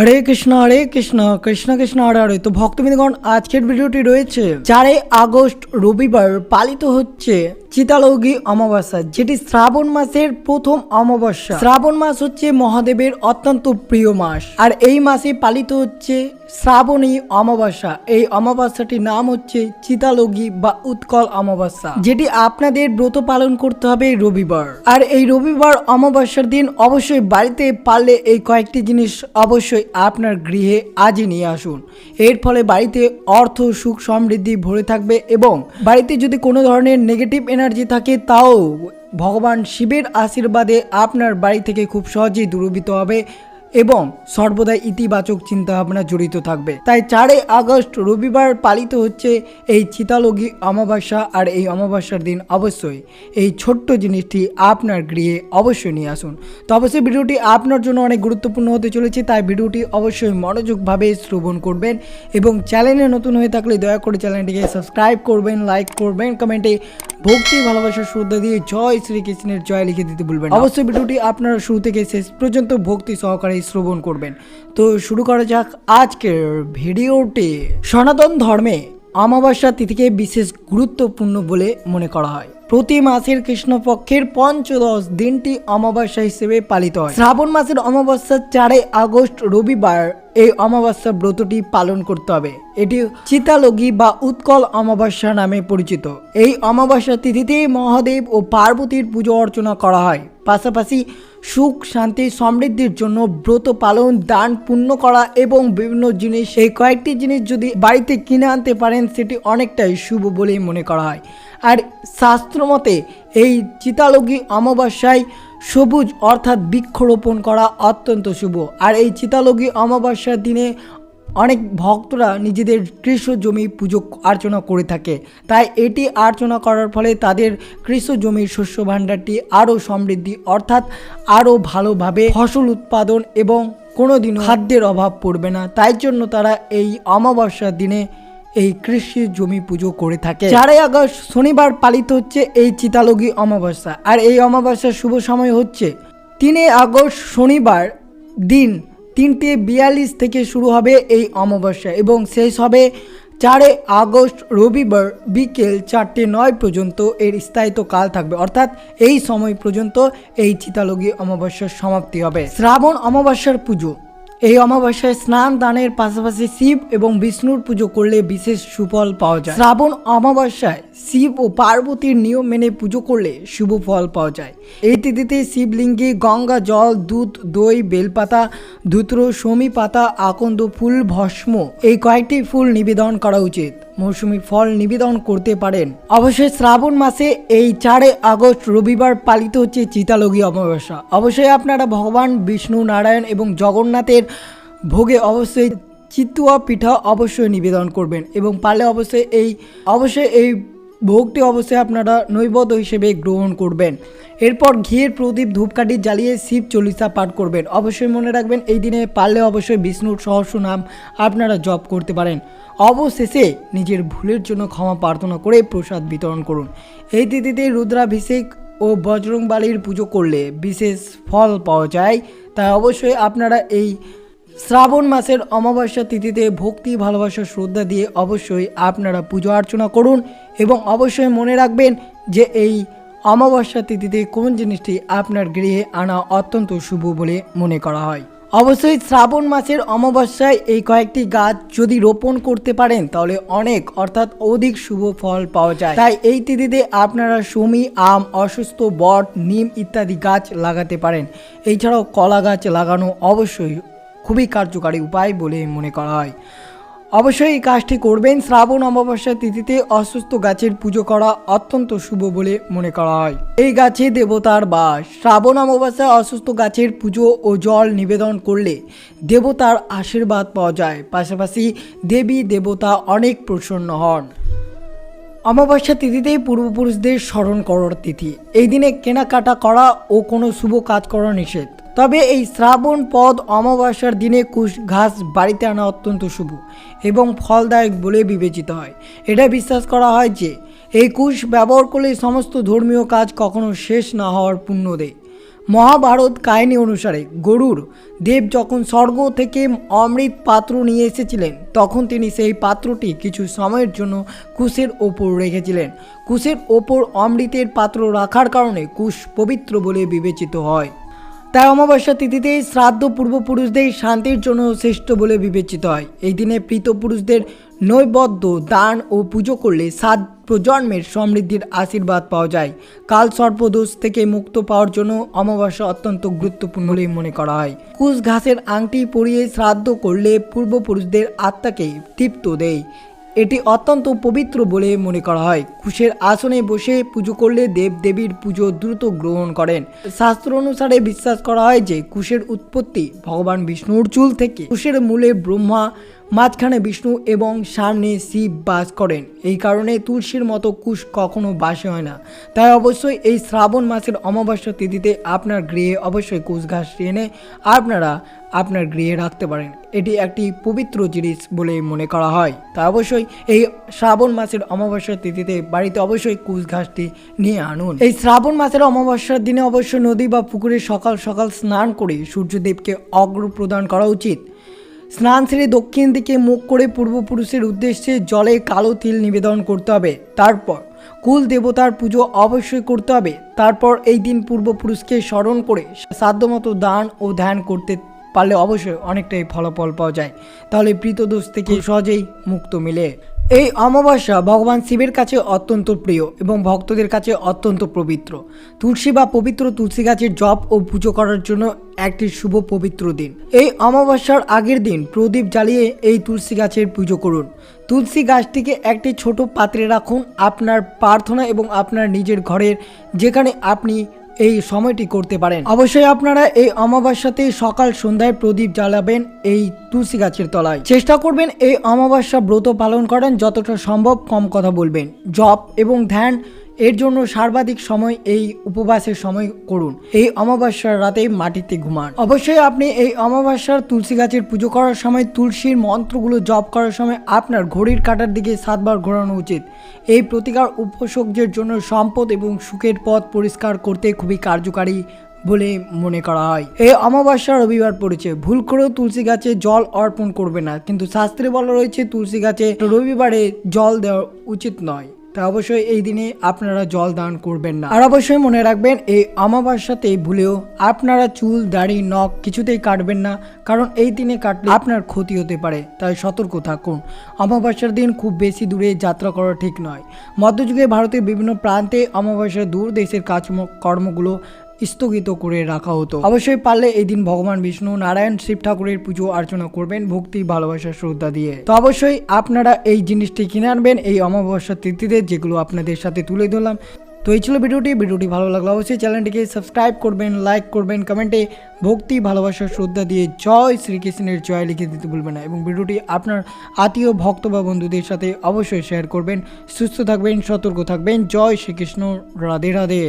হরে কৃষ্ণ হরে কৃষ্ণ কৃষ্ণ কৃষ্ণ, হরে হরে। তো ভক্তবৃন্দগণ, আজকের ভিডিওটি রয়েছে চারই আগস্ট রবিবার পালিত হচ্ছে চিতালৌগি অমাবস্যা, যেটি শ্রাবণ মাসের প্রথম অমাবস্যা। শ্রাবণ মাস হচ্ছে মহাদেবের অত্যন্ত প্রিয় মাস, আর এই মাসে পালিত হচ্ছে শ্রাবণী অমাবস্যা। এই অমাবস্যাটির নাম হচ্ছে চিতালগী বা উৎকল অমাবস্যা, যেটি আপনাদের ব্রত পালন করতে হবে রবিবার। আর এই রবিবার অমাবস্যার দিন অবশ্যই বাড়িতে পারলে এই কয়েকটি জিনিস অবশ্যই আপনার গৃহে আজই নিয়ে আসুন। এর ফলে বাড়িতে অর্থ, সুখ সমৃদ্ধি ভরে থাকবে এবং বাড়িতে যদি কোনো ধরনের নেগেটিভ এনার্জি থাকে, তাও ভগবান শিবের আশীর্বাদে আপনার বাড়ি থেকে খুব সহজেই দূরীভূত হবে। এবং সর্বদাই ইতিবাচক চিন্তাভাবনা জড়িত থাকবে। তাই চারই আগস্ট রবিবার পালিত হচ্ছে এই চিতালগী অমাবস্যা আর এই অমাবস্যার দিন অবশ্যই। এই ছোট্ট জিনিসটি আপনার গৃহে অবশ্যই নিয়ে আসুন। তো অবশ্যই ভিডিওটি আপনার জন্য অনেক গুরুত্বপূর্ণ হতে চলেছে তাই ভিডিওটি অবশ্যই মনোযোগভাবে শ্রবণ করবেন এবং চ্যানেলে নতুন হয়ে থাকলে দয়া করে চ্যানেলটিকে সাবস্ক্রাইব করবেন লাইক করবেন কমেন্টে ভক্তি ভালোবাসা শ্রদ্ধা দিয়ে জয় শ্রীকৃষ্ণের জয় লিখে দিতে ভুলবেন না। অবশ্যই ভিডিওটি আপনারা শুরু থেকে শেষ পর্যন্ত ভক্তি সহকারে শ্রবণ করবেন। তো শুরু করা যাক আজকের ভিডিওটি। সনাতন ধর্মে অমাবস্যা তিথিকে বিশেষ গুরুত্বপূর্ণ বলে মনে করা হয়। প্রতি মাসের কৃষ্ণপক্ষের পঞ্চদশ দিনটি অমাবস্যা হিসেবে পালিত হয়। শ্রাবণ মাসের অমাবস্যা চারই আগস্ট রবিবার এই অমাবস্যা ব্রতটি পালন করতে হবে। এটি চিতালগী বা উৎকল অমাবস্যা নামে পরিচিত। এই অমাবস্যা তিথিতে মহাদেব ও পার্বতীর পুজো অর্চনা করা হয়। পাশাপাশি সুখ, শান্তি, সমৃদ্ধির জন্য ব্রত পালন, দান, পুণ্য করা এবং বিভিন্ন জিনিস। এই কয়েকটি জিনিস যদি বাড়িতে কিনে আনতে পারেন, সেটি অনেকটাই শুভ বলেই মনে করা হয়। আর শাস্ত্রমতে এই চিতালগী অমাবস্যায় সবুজ অর্থাৎ বৃক্ষরোপণ করা অত্যন্ত শুভ। আর এই চিতালগী অমাবস্যার দিনে অনেক ভক্তরা নিজেদের কৃষি জমি পুজো অর্চনা করে থাকে। তাই এটি আর্চনা করার ফলে তাদের কৃষি জমির শস্য ভাণ্ডারটি আরও সমৃদ্ধি, অর্থাৎ আরও ভালোভাবে ফসল উৎপাদন এবং কোনোদিনও খাদ্যের অভাব পড়বে না। তাই জন্য তারা এই অমাবস্যার দিনে এই কৃষি জমি পুজো করে থাকে। চারই আগস্ট শনিবার পালিত হচ্ছে এই চিতালগী অমাবস্যা। আর এই অমাবস্যার শুভ সময় হচ্ছে তিনে আগস্ট শনিবার দিন তিনটে বিয়াল্লিশ থেকে শুরু হবে এই অমাবস্যা এবং শেষ হবে চারে আগস্ট রবিবার বিকেল চারটে নয় পর্যন্ত এর স্থায়িত্ব কাল থাকবে। অর্থাৎ এই সময় পর্যন্ত এই চিতালগী অমাবস্যার সমাপ্তি হবে। শ্রাবণ অমাবস্যার পুজো। এই অমাবস্যায় স্নান, দানের পাশাপাশি শিব এবং বিষ্ণুর পুজো করলে বিশেষ সুফল পাওয়া যায়। শ্রাবণ অমাবস্যায় শিব ও পার্বতীর নিয়ম মেনে পুজো করলে শুভ ফল পাওয়া যায়। এই তিথিতে শিবলিঙ্গে গঙ্গা, জল, দুধ, দই, বেলপাতা, ধুত্র, সমী পাতা, আকন্দ ফুল, ভস্ম এই কয়েকটি ফুল নিবেদন করা উচিত। মৌসুমি ফল নিবেদন করতে পারেন। অবশ্যই শ্রাবণ মাসে এই চারে আগস্ট রবিবার পালিত হচ্ছে চিতালগী অমাবস্যা। অবশ্যই আপনারা ভগবান বিষ্ণু নারায়ণ এবং জগন্নাথের ভোগে অবশ্যই চিতুয়া পিঠা অবশ্যই নিবেদন করবেন এবং পারলে অবশ্যই এই অবশ্যই এই ভোগটি অবশ্যই আপনারা নৈবদ্য হিসেবে গ্রহণ করবেন। এরপর ঘিয়ের প্রদীপ ধূপকাঠি জ্বালিয়ে শিব চল্লিশা পাঠ করবেন। অবশ্যই মনে রাখবেন, এই দিনে পারলে অবশ্যই বিষ্ণুর সহস্র নাম আপনারা জপ করতে পারেন। অবশেষে নিজের ভুলের জন্য ক্ষমা প্রার্থনা করে প্রসাদ বিতরণ করুন। এই তিথিতে রুদ্রাভিষেক ও বজরংবালির পুজো করলে বিশেষ ফল পাওয়া যায়। তাই অবশ্যই আপনারা এই শ্রাবণ মাসের অমাবস্যা তিথিতে ভক্তি, ভালোবাসা, শ্রদ্ধা দিয়ে অবশ্যই আপনারা পুজো অর্চনা করুন। এবং অবশ্যই মনে রাখবেন যে এই অমাবস্যা তিথিতে কোন জিনিসটি আপনার গৃহে আনা অত্যন্ত শুভ বলে মনে করা হয়। অবশ্যই শ্রাবণ মাসের অমাবস্যায় এই কয়েকটি গাছ যদি রোপণ করতে পারেন, তাহলে অনেক অর্থাৎ অধিক শুভ ফল পাওয়া যায়। তাই এই তিথিতে আপনারা সমী, আম, অসুস্থ, বট, নিম ইত্যাদি গাছ লাগাতে পারেন। এছাড়াও কলা গাছ লাগানো অবশ্যই খুবই কার্যকারী উপায় বলে মনে করা হয়। অবশ্যই এই কাজটি করবেন। শ্রাবণ অমাবস্যা তিথিতে অসুস্থ গাছের পুজো করা অত্যন্ত শুভ বলে মনে করা হয়। এই গাছে দেবতার বাস। শ্রাবণ অমাবস্যায় অসুস্থ গাছের পুজো ও জল নিবেদন করলে দেবতার আশীর্বাদ পাওয়া যায়। পাশাপাশি দেবী, দেবতা অনেক প্রসন্ন হন। অমাবস্যা তিথিতেই পূর্বপুরুষদের স্মরণ করার তিথি। এই দিনে কেনাকাটা করা ও কোনো শুভ কাজ করা নিষেধ। তবে এই শ্রাবণ পদ অমাবস্যার দিনে কুশ ঘাস বাড়িতে আনা অত্যন্ত শুভ এবং ফলদায়ক বলে বিবেচিত হয়। এটা বিশ্বাস করা হয় যে, এই কুশ ব্যবহার করলে সমস্ত ধর্মীয় কাজ কখনো শেষ না হওয়ার পুণ্য দেয় মহাভারত কাহিনী অনুসারে গরুর দেব যখন স্বর্গ থেকে অমৃত পাত্র নিয়ে এসেছিলেন, তখন তিনি সেই পাত্রটি কিছু সময়ের জন্য কুশের ওপর রেখেছিলেন। কুশের ওপর অমৃতের পাত্র রাখার কারণে কুশ পবিত্র বলে বিবেচিত হয়। তাই অমাবস্যা তিথিতে শ্রাদ্ধ পূর্বপুরুষদের শান্তির জন্য শ্রেষ্ঠ বলে বিবেচিত হয়। এই দিনে পুরুষদের নৈবদ্য দান ও পুজো করলে সাত প্রজন্মের সমৃদ্ধির আশীর্বাদ পাওয়া যায়। কাল সর্পদোষ থেকে মুক্ত পাওয়ার জন্য অমাবস্যা অত্যন্ত গুরুত্বপূর্ণ বলে মনে করা হয়। কুশ ঘাসের আংটি পরিয়ে শ্রাদ্ধ করলে পূর্বপুরুষদের আত্মাকে তৃপ্ত দেয়। এটি অত্যন্ত পবিত্র বলে মনে করা হয়। কুশের আসনে বসে পুজো করলে দেব দেবীর পুজো দ্রুত গ্রহণ করেন। শাস্ত্র অনুসারে বিশ্বাস করা হয় যে কুশের উৎপত্তি ভগবান বিষ্ণুর চুল থেকে। কুশের মূলে ব্রহ্মা মাঝখানে বিষ্ণু এবং সামনে শিব বাস করেন। এই কারণে তুলসীর মতো কুশ কখনো বাসে হয় না। তাই অবশ্যই এই শ্রাবণ মাসের অমাবস্যা তিথিতে আপনার গৃহে অবশ্যই কুশ ঘাস এনে আপনারা আপনার গৃহে রাখতে পারেন। এটি একটি পবিত্র জিনিস বলে মনে করা হয়। তা অবশ্যই এই শ্রাবণ মাসের অমাবস্যার তিথিতে বাড়িতে অবশ্যই কুশ ঘাসটি নিয়ে আনুন। এই শ্রাবণ মাসের অমাবস্যার দিনে অবশ্যই নদী বা পুকুরে সকাল সকাল স্নান করে সূর্যদেবকে অগ্র প্রদান করা উচিত। স্নান সেরে দক্ষিণ দিকে মুখ করে পূর্বপুরুষের উদ্দেশ্যে জলে কালো তিল নিবেদন করতে হবে। তারপর কুল দেবতার পুজো অবশ্যই করতে হবে। তারপর এই দিন পূর্বপুরুষকে স্মরণ করে সাধ্যমতো দান ও ধ্যান করতে পারলে অবশ্যই অনেকটাই ফলাফল পাওয়া যায়। তাহলে প্রীতদোষ থেকে সহজেই মুক্ত মিলে। এই অমাবস্যা ভগবান শিবের কাছে অত্যন্ত প্রিয় এবং ভক্তদের কাছে অত্যন্ত পবিত্র। তুলসী বা পবিত্র তুলসী গাছের জপ ও পুজো করার জন্য একটি শুভ পবিত্র দিন। এই অমাবস্যার আগের দিন প্রদীপ জ্বালিয়ে এই তুলসী গাছের পুজো করুন। তুলসী গাছটিকে একটি ছোট পাত্রে রাখুন আপনার প্রার্থনা এবং আপনার নিজের ঘরের যেখানে আপনি এই সময়টি করতে পারেন। অবশ্যই আপনারা এই অমাবস্যাতে সকাল সন্ধ্যায় প্রদীপ জ্বালাবেন এই তুলসী গাছের তলায়। চেষ্টা করবেন এই অমাবস্যা ব্রত পালন করেন যতটা সম্ভব কম কথা বলবেন। জপ এবং ধ্যান এর জন্য সর্বাধিক সময় এই উপবাসের সময় করুন। এই অমাবস্যার রাতে মাটিতে ঘুমান। অবশ্যই আপনি এই অমাবস্যার তুলসী গাছের পুজো করার সময় তুলসীর মন্ত্রগুলো জপ করার সময় আপনার ঘড়ির কাটার দিকে সাতবার ঘোরানো উচিত। এই প্রতিকার উপসর্গের জন্য সম্পদ এবং সুখের পথ পরিষ্কার করতে খুবই কার্যকারী বলে মনে করা হয়। এই অমাবস্যা রবিবার পড়েছে। ভুল করেও তুলসী গাছে জল অর্পণ করবে না। কিন্তু শাস্ত্রে বলা রয়েছে, তুলসী গাছে রবিবারে জল দেওয়া উচিত নয়। তা অবশ্যই এই দিনে আপনারা জল দান করবেন না। আর অবশ্যই মনে রাখবেন, এই অমাবস্যাতে ভুলেও আপনারা চুল, দাড়ি, নখ কিছুতেই কাটবেন না, কারণ এই দিনে কাটলে আপনার ক্ষতি হতে পারে। তাই সতর্ক থাকুন। অমাবস্যার দিন খুব বেশি দূরে যাত্রা করা ঠিক নয়। মধ্যযুগে ভারতের বিভিন্ন প্রান্তে অমাবস্যার দূর দেশের কাজ কর্মগুলো স্থগিত করে রাখা হতো। অবশ্যই পারলে এই দিন ভগবান বিষ্ণু নারায়ণ শিব ঠাকুরের পুজো অর্চনা করবেন ভক্তি, ভালোবাসা, শ্রদ্ধা দিয়ে। তো অবশ্যই আপনারা এই জিনিসটি কিনে আনবেন, এই অমাবস্যা তিথিতে যেগুলো আপনাদের সাথে তুলে ধরলাম। তো এই ছিল ভিডিওটি ভিডিওটি ভালো লাগল অবশ্যই চ্যানেলটিকে সাবস্ক্রাইব করবেন, লাইক করবেন, কমেন্টে ভক্তি, ভালোবাসা, শ্রদ্ধা দিয়ে জয় শ্রীকৃষ্ণের জয় লিখে দিতে ভুলবেন না এবং ভিডিওটি আপনার আত্মীয়, ভক্ত বা বন্ধুদের সাথে অবশ্যই শেয়ার করবেন। সুস্থ থাকবেন, সতর্ক থাকবেন। জয় শ্রীকৃষ্ণ। রাধে রাধে।